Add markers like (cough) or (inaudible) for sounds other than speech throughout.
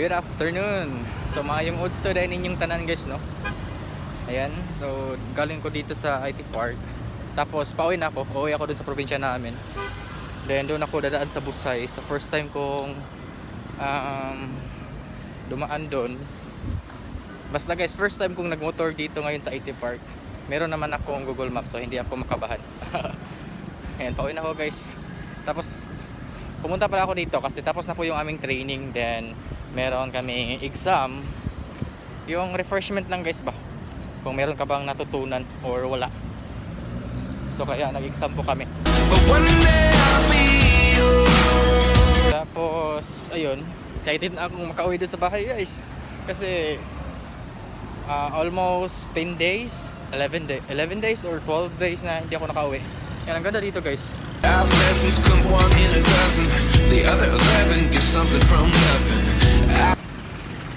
Good afternoon. So maayong udto dahil ninyong tanan guys no. Ayan, so galing ko dito sa IT Park. Tapos pauwi na ako, uuwi ako dun sa probinsya namin. Then doon ako dadaan sa Busay. So first time kong um, dumaan doon. Basta guys, first time kong nagmotor dito ngayon sa IT Park. Meron naman akong Google Maps so hindi ako makabahan. (laughs) Ayan, pauwi na ako guys. Tapos pumunta pala ako dito kasi tapos na po yung aming training then meron kami exam. Yung refreshment lang guys ba? Kung meron ka bang natutunan or wala. So kaya nag-exam po kami. Tapos ayun. Excited na akong makauwi doon sa bahay guys. Kasi ah, almost 10 days 11, day, 11 days or 12 days na hindi ako nakauwi. Yan ang ganda dito guys. Life lessons come one in a dozen. The other eleven get something from nothing.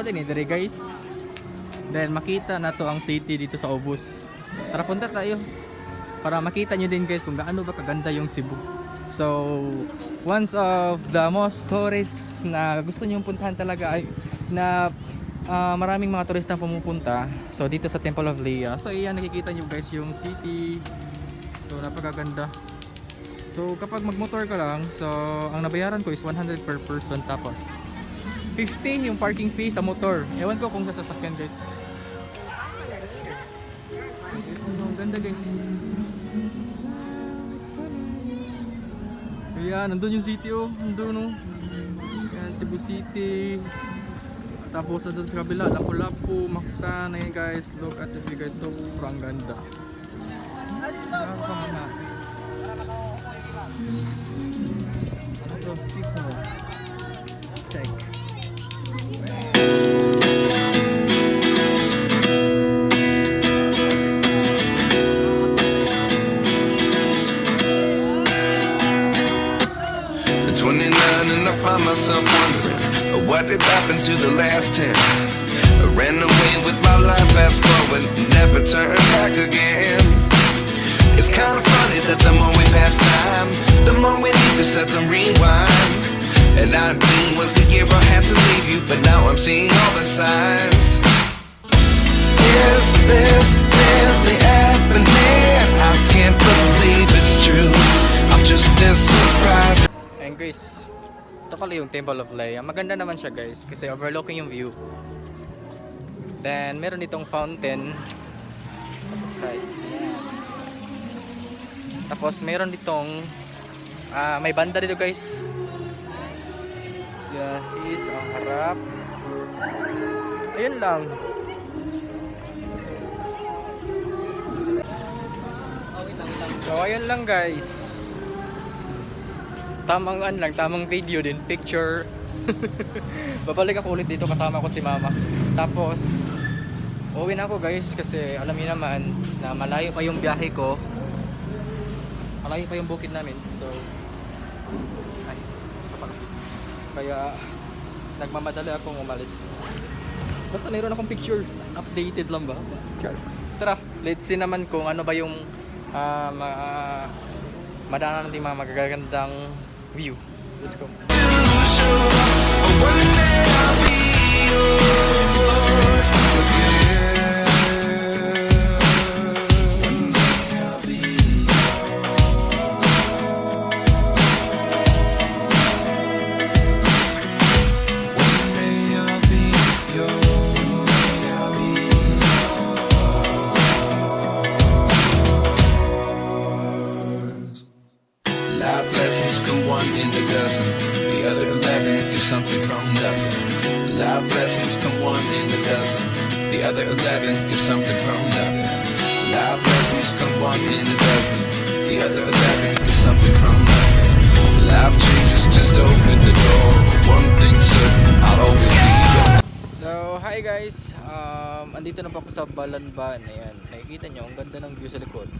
Mo din dire guys. Then makita na to ang city dito sa Obus. Tara punta tayo para makita nyo din guys kung gaano ba kaganda yung Cebu. So, once of the most tourists na gusto nyo puntahan talaga ay na ah, maraming mga turista pumupunta. So, dito sa Temple of Leah. So, iyan nakikita nyo guys yung city. So, napakaganda. So, kapag magmotor ka lang, so, ang nabayaran ko is 100 per person tapos 50 yung parking fee sa motor. Ewan ko kung sa sasakyan guys. Ang ganda guys. Ayan, nandun yung city oh. Nandun oh. Ayan, Cebu City. Tapos nandun sa kabila, Lapu-Lapu, Mactan. Ayan guys, look at the view guys. Sobrang ganda. Nakakamaha. Seeing all the signs. Is this really happening? I can't believe it's true. I'm just as surprised. And guys, ito pala yung Temple of Leia. Maganda naman siya guys kasi overlooking yung view. Then meron ditong fountain side. Tapos meron ditong ah, may banda dito guys. Yeah, is ang harap. Ayun lang. So ayun lang guys tamang an lang, tamang video din, picture. (laughs) Babalik ako ulit dito kasama ko si mama. Tapos, uwi na ako guys kasi alam niyo naman na malayo pa yung biyahe ko. Malayo pa yung bukid namin. So, ay, kapag. Kaya, nagmamadali akong umalis. Basta mayroon akong picture. Updated lang ba? Tara, let's see naman kung ano ba yung ah, ma- madaanan natin mga magagandang view. Let's go. One day I'll be yours lessons come one in a dozen. The other eleven give something from nothing. Life lessons come one in a dozen. The other eleven give something from nothing. Life changes, just open the door. One thing's certain, I'll always be yours. So, hi guys. Um, andito na po ako sa Balanban. Ayan, nakikita nyo, ang ganda ng view sa likod.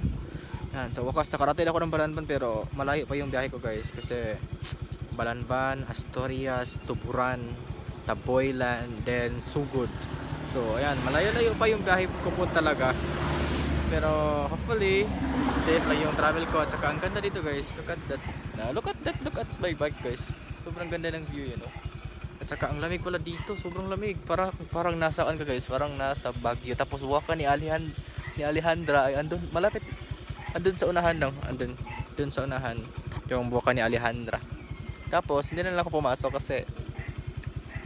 Yan, sa wakas nakarating ako ng Balanban pero malayo pa yung biyahe ko guys kasi Balanban, Asturias, Tuburan, Taboylan, then Sugod. So, ayan, malayo-layo pa yung biyahe ko po talaga. Pero hopefully, safe lang yung travel ko at saka ang ganda dito guys. Look at that. Na, look at that, look at my bike guys. Sobrang ganda ng view yun, oh. At saka ang lamig pala dito, sobrang lamig. Para parang nasa kan ka guys, parang nasa Baguio. Tapos waka ni Alihan ni Alejandra ay andun malapit andun sa unahan lang, andun dun sa unahan yung buka ni Alejandra. Tapos hindi na lang ako pumasok kasi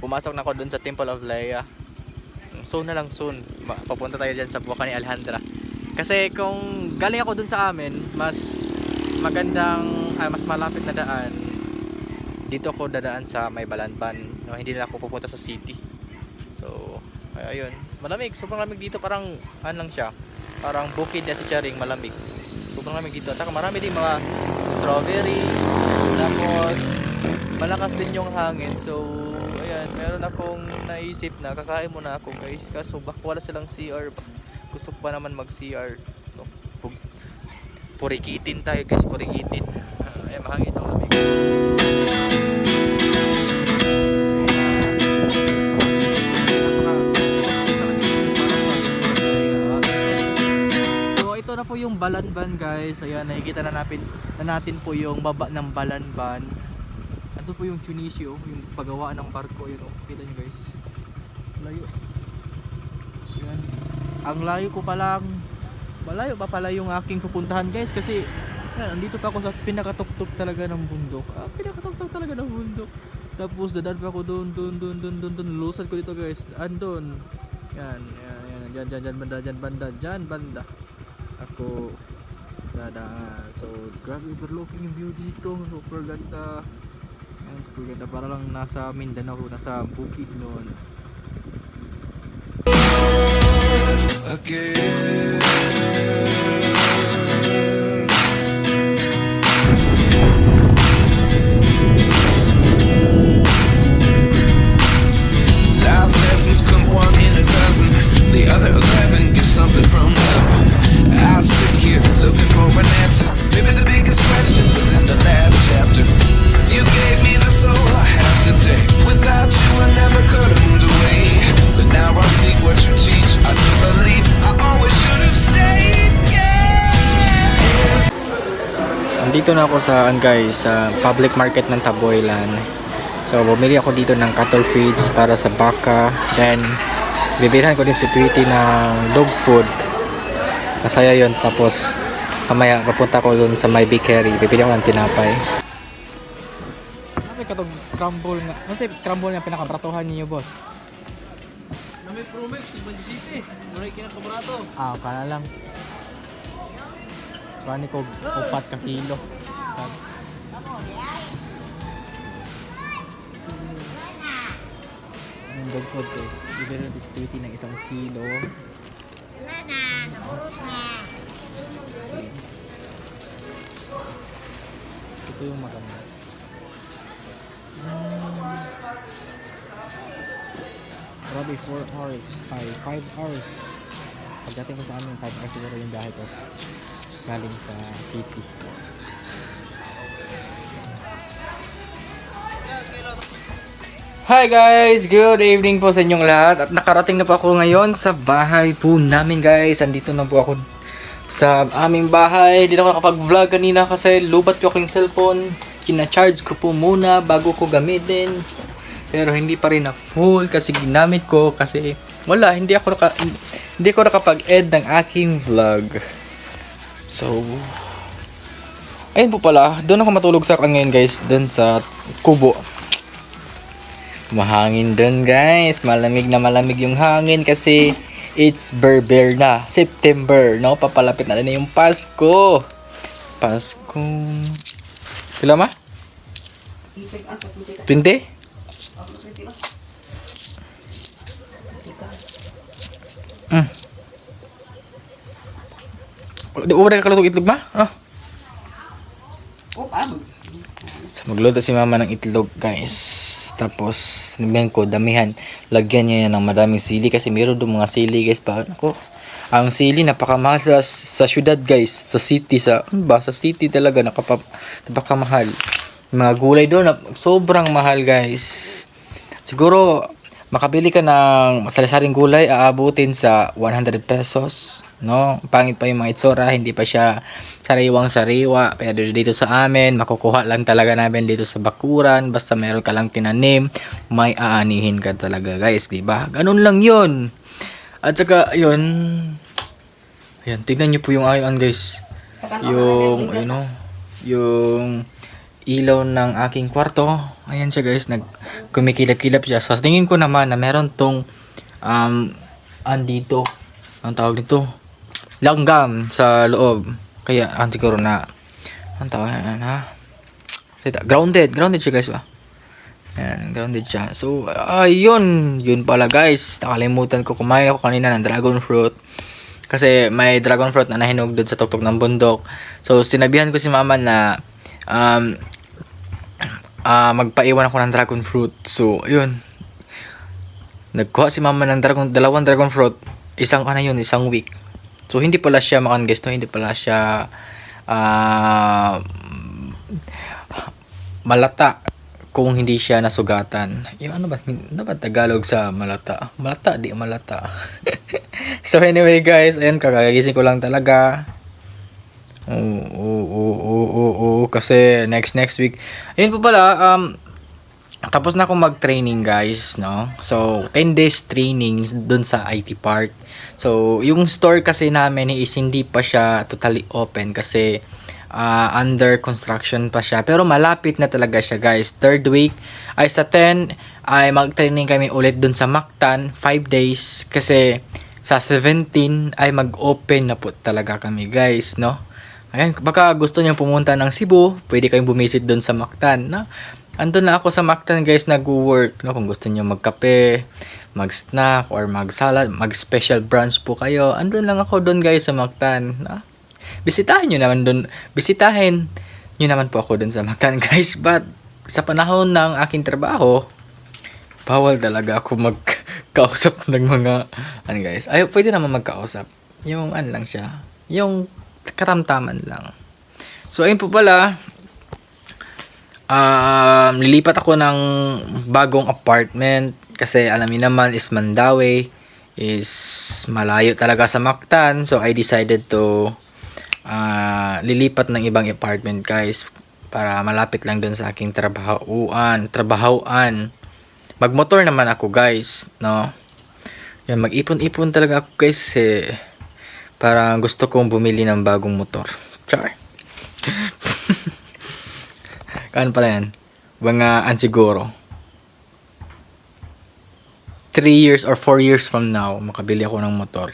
pumasok na ako dun sa Temple of Leia. Soon na lang soon. Papunta tayo dyan sa buka ni Alejandra. Kasi kung galing ako dun sa amin, mas magandang, ay, mas malapit na daan. Dito ako dadaan sa may Balanban no, hindi na ako pupunta sa city. So ay, ayun. Malamig. Sobrang lamig dito. Parang ano lang siya? Parang bukid at charing malamig. Sobrang lamig dito. At saka marami din mga strawberry. Tapos malakas din yung hangin. So ayan meron akong naisip na kakain muna ako guys. Kaso bak wala silang CR gusto pa naman mag CR no? Pug- purikitin tayo guys. Purikitin Ah, (laughs) ayan mahangin ang lamig na po yung Balanban guys. Ayan, nakikita na natin, na natin po yung baba ng Balanban. Ito po yung Tunisio, yung pagawaan ng barko. Yun, oh. Kita nyo guys. Layo. Ayan. Ang layo ko pa lang. Malayo pa pala yung aking pupuntahan guys kasi yan, andito pa ako sa pinakatuktok talaga ng bundok. Ah, pinakatuktok talaga ng bundok. Tapos dadaan pa ako doon, doon, doon, doon, doon, doon. Lusan ko dito guys. Andon. Yan, yan, yan. Dyan, dyan, dyan, banda, dyan, banda, dyan, banda. Ako dadaan. So, grabe overlooking yung view dito. Super ganda. Para lang nasa Mindanao, nasa bukid noon. Life lessons come one in a dozen. The other eleven give something from nothing. I sit here looking for an answer. Maybe the biggest question was in the last chapter. You today. Without you, I never could have moved away. But now I see what you teach. I do believe I always should have stayed. Yeah. Andito na ako sa an guys, sa public market ng Taboylan. So bumili ako dito ng cattle feeds para sa baka. Then bibilhan ko din si Tweety ng dog food. Masaya yon Tapos mamaya papunta ko dun sa my bakery. Bibili ako ng tinapay. Crumble nga? Ano sa crumble nga pinakabratuhan niyo boss? Nami promex, ibang City. Muna kinakabrato. Ah, kana lang. Kani ko upat ka kilo. Ang dog food guys. Bibili si Tweety ng isang kilo. Wala na, nakurot na. Ito yung maganda. Grabe, 4 hours. Ay, 5 hours. Pagdating ko sa amin, 5 hours siguro yung biyahe ko. Galing sa city. Hi guys! Good evening po sa inyong lahat at nakarating na po ako ngayon sa bahay po namin guys. Andito na po ako sa aming bahay. Hindi na ako nakapag-vlog kanina kasi lubat ko ako cellphone. Kina-charge ko po muna bago ko gamitin. Pero hindi pa rin na full kasi ginamit ko kasi wala, hindi ako naka, hindi ko nakapag-end ng aking vlog. So, ayun po pala, doon ako matulog sa ngayon guys, doon sa kubo. Mahangin doon guys. Malamig na malamig yung hangin kasi it's berber na. September, no? Papalapit na rin na yung Pasko. Pasko. Kila ma? 20? Mm. Di ba ka kalutog itlog ma? Ah. So, magluto si mama ng itlog, guys. Tapos, sabihan ko, damihan. Lagyan niya yan ng madaming sili kasi meron doon mga sili, guys. Pa, ako, ang sili napakamahal sa, sa syudad, guys. Sa city, sa, ano ba? Sa city talaga, nakapa, napakamahal. Mga gulay doon, sobrang mahal, guys. Siguro, makabili ka ng salisaring gulay, aabutin sa 100 pesos. No? Pangit pa yung mga itsura, hindi pa siya sariwang sariwa. Pero dito sa amin, makukuha lang talaga namin dito sa bakuran. Basta meron ka lang tinanim, may aanihin ka talaga guys, di ba? Ganun lang yun. At saka, yun. Ayan, tignan nyo po yung ayon guys. Yung, ano, yung ilaw ng aking kwarto. Ayan siya guys, nag kumikilap-kilap siya. So tingin ko naman na meron tong um andito. Ang tawag nito? Langgam sa loob. Kaya ang siguro na ang tawag na ha? Grounded, grounded siya guys ba? Ayan, grounded siya. So, ayun, yun pala guys. Nakalimutan ko kumain ako kanina ng dragon fruit. Kasi may dragon fruit na nahinog doon sa tuktok ng bundok. So, sinabihan ko si mama na um, ah magpaiwan ako ng dragon fruit. So, ayun. Nagkuha si mama ng dragon, dalawang dragon fruit. Isang ano yun, isang week. So, hindi pala siya makan guys, no? Hindi pala siya ah malata kung hindi siya nasugatan. Yung ano ba? Ano ba Tagalog sa malata? Malata, di malata. (laughs) so anyway guys, ayun, kakagising ko lang talaga. Oo, oo, oo, oo, kasi next next week. Ayun po pala, um, tapos na ako mag-training guys, no? So, 10 days training dun sa IT Park. So, yung store kasi namin is hindi pa siya totally open kasi ah, under construction pa siya. Pero malapit na talaga siya guys. Third week ay sa 10 ay mag-training kami ulit dun sa Mactan 5 days kasi sa 17 ay mag-open na po talaga kami guys, no? Ayan, baka gusto niyo pumunta ng Cebu, pwede kayong bumisit doon sa Mactan, no? Andun na ako sa Mactan guys, nag-work, no? Kung gusto niyo magkape, mag-snack, or mag-salad, mag-special brunch po kayo, andun lang ako doon guys sa Mactan, no? Bisitahin niyo naman doon, bisitahin niyo naman po ako doon sa Mactan (laughs) guys, but sa panahon ng aking trabaho, bawal talaga ako magkausap (laughs) ng mga, ano guys, ay, pwede naman magkausap, yung ano lang siya, yung karamtaman lang. So, ayun po pala, um, lilipat ako ng bagong apartment kasi alam niyo naman is Mandawi is malayo talaga sa Mactan. So I decided to uh, lilipat ng ibang apartment guys para malapit lang doon sa aking trabahoan trabahoan magmotor naman ako guys no? Yan mag-ipon-ipon talaga ako guys eh, para gusto kong bumili ng bagong motor char Kaan pala yan? Mga ansiguro. 3 years or 4 years from now, makabili ako ng motor.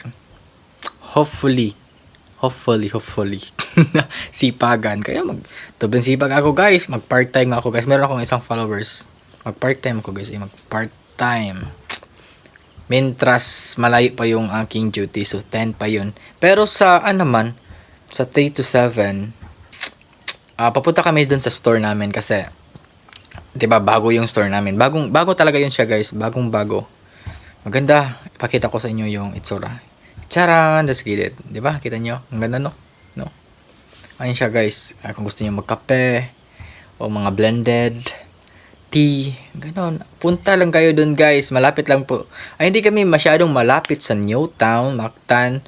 Hopefully. Hopefully, hopefully. (laughs) Sipagan. Kaya mag sobrang sipag ako guys. Mag part-time ako guys. Meron akong isang followers. Mag part-time ako guys. Eh, mag part-time. Mentras malayo pa yung aking duty. So 10 pa yun. Pero sa ano naman, sa 3 to 7, ah papunta kami dun sa store namin kasi 'di ba bago yung store namin. Bagong bago talaga yun siya, guys. Bagong bago. Maganda. Ipakita ko sa inyo yung itsura. Charan, that's gilid. 'Di ba? Kita nyo? Ang ganda no? No. Ayun siya, guys. Ah, kung gusto niyo magkape o mga blended Makati. Ganon. Punta lang kayo dun guys. Malapit lang po. Ay, hindi kami masyadong malapit sa Newtown, Mactan.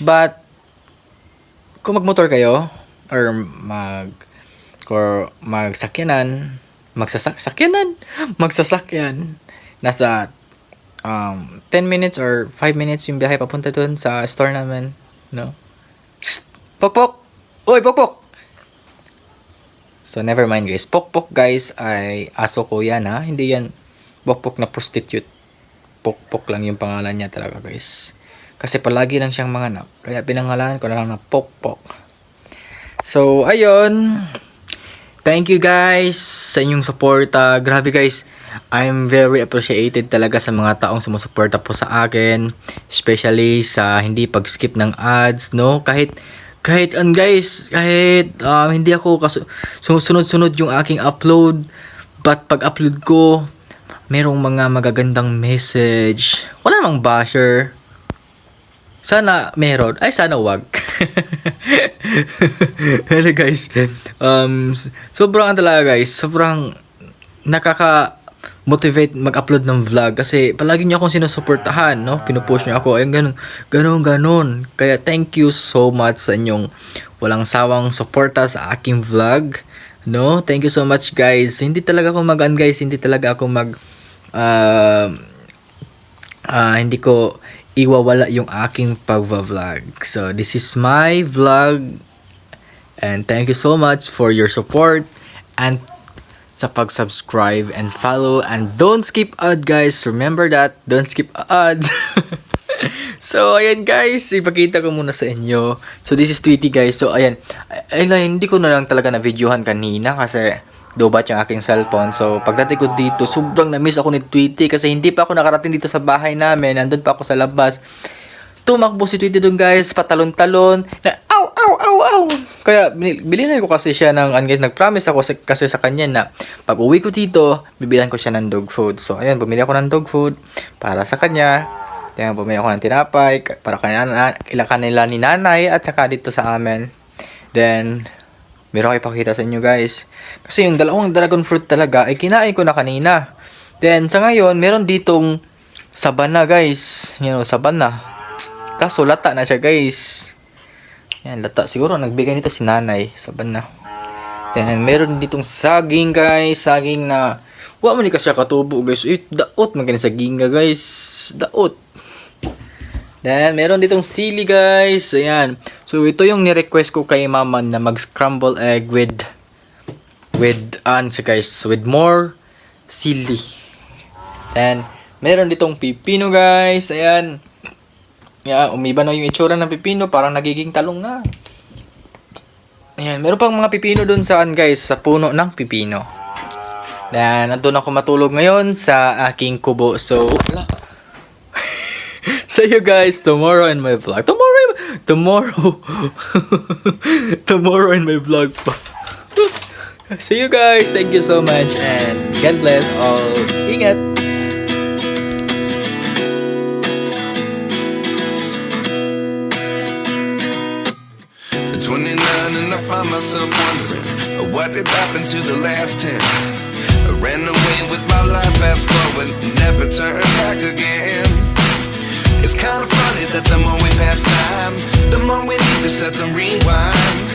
But, kung magmotor kayo, or mag, or magsakyanan, magsasak, sakyanan, (laughs) magsasakyan, nasa um, 10 minutes or 5 minutes yung biyahe papunta dun sa store namin. No? Psst! Pokpok! Uy, pokpok! So, never mind guys. Pokpok guys ay aso ko yan ha. Hindi yan pokpok na prostitute. Pokpok lang yung pangalan niya talaga guys. Kasi palagi lang siyang manganap. Kaya pinangalanan ko na lang na pokpok. So, ayun. Thank you guys sa inyong suporta. Grabe guys. I'm very appreciated talaga sa mga taong sumusuporta po sa akin. Especially sa hindi pag-skip ng ads, no? Kahit kahit an guys, kahit um, hindi ako sumusunod-sunod yung aking upload, but pag-upload ko, merong mga magagandang message. Wala namang basher. Sana meron. Ay, sana wag. (laughs) Hello guys. Um, sobrang talaga guys. Sobrang nakaka motivate mag-upload ng vlog kasi palagi niyo akong sinusuportahan, no? Pinupush niyo ako, ayun ganun, ganun, ganun. Kaya thank you so much sa inyong walang sawang suporta sa aking vlog, no? Thank you so much guys. Hindi talaga ako mag guys, hindi talaga ako mag ah, ah, hindi ko iwawala yung aking pagva-vlog. So, this is my vlog. And thank you so much for your support and sa pag-subscribe and follow and don't skip ad guys. Remember that, don't skip ads. (laughs) so, ayan guys, ipakita ko muna sa inyo. So, this is Tweety guys. So, ayan, ay, ay, hindi ko na lang talaga na videohan kanina kasi dobat yung aking cellphone. So, pagdating ko dito, sobrang na-miss ako ni Tweety kasi hindi pa ako nakarating dito sa bahay namin. Nandun pa ako sa labas. Tumakbo si Tweety doon guys, patalon-talon. Na, aw, aw, aw. Kaya, bilhin ko kasi siya ng, ano guys, nag-promise ako sa- kasi sa kanya na pag uwi ko dito, bibilan ko siya ng dog food. So, ayun, bumili ako ng dog food para sa kanya. Kaya bumili ako ng tinapay para kanila, kanila ni nanay at saka dito sa amin. Then, meron ko ipakita sa inyo guys. Kasi yung dalawang dragon fruit talaga ay kinain ko na kanina. Then, sa ngayon, meron ditong sabana guys. Yan sabana. Kaso, lata na siya guys. Yan, lata. Siguro, nagbigay nito si nanay. Sabana. Then, meron ditong saging guys. Saging na, wa man ni ka siya katubo guys. Eh, daot man sa ginga guys. Daot. Then, meron ditong sili guys. Ayan. So, ito yung ni-request ko kay mama na mag-scramble egg with with ano siya guys, with more sili. Then, meron ditong pipino guys. Ayan. Yeah, umiba na yung itsura ng pipino. Parang nagiging talong na. Ayan, meron pang mga pipino dun saan guys, sa puno ng pipino. Then, nandun ako matulog ngayon sa aking kubo. So, wala. (laughs) See you guys tomorrow in my vlog. Tomorrow, tomorrow, (laughs) tomorrow in my vlog pa. (laughs) See you guys. Thank you so much and God bless all. Ingat. What did happen to the last 10. I ran away with my life, fast forward, never turn back again. It's kind of funny that the more we pass time, the more we need to set the rewind.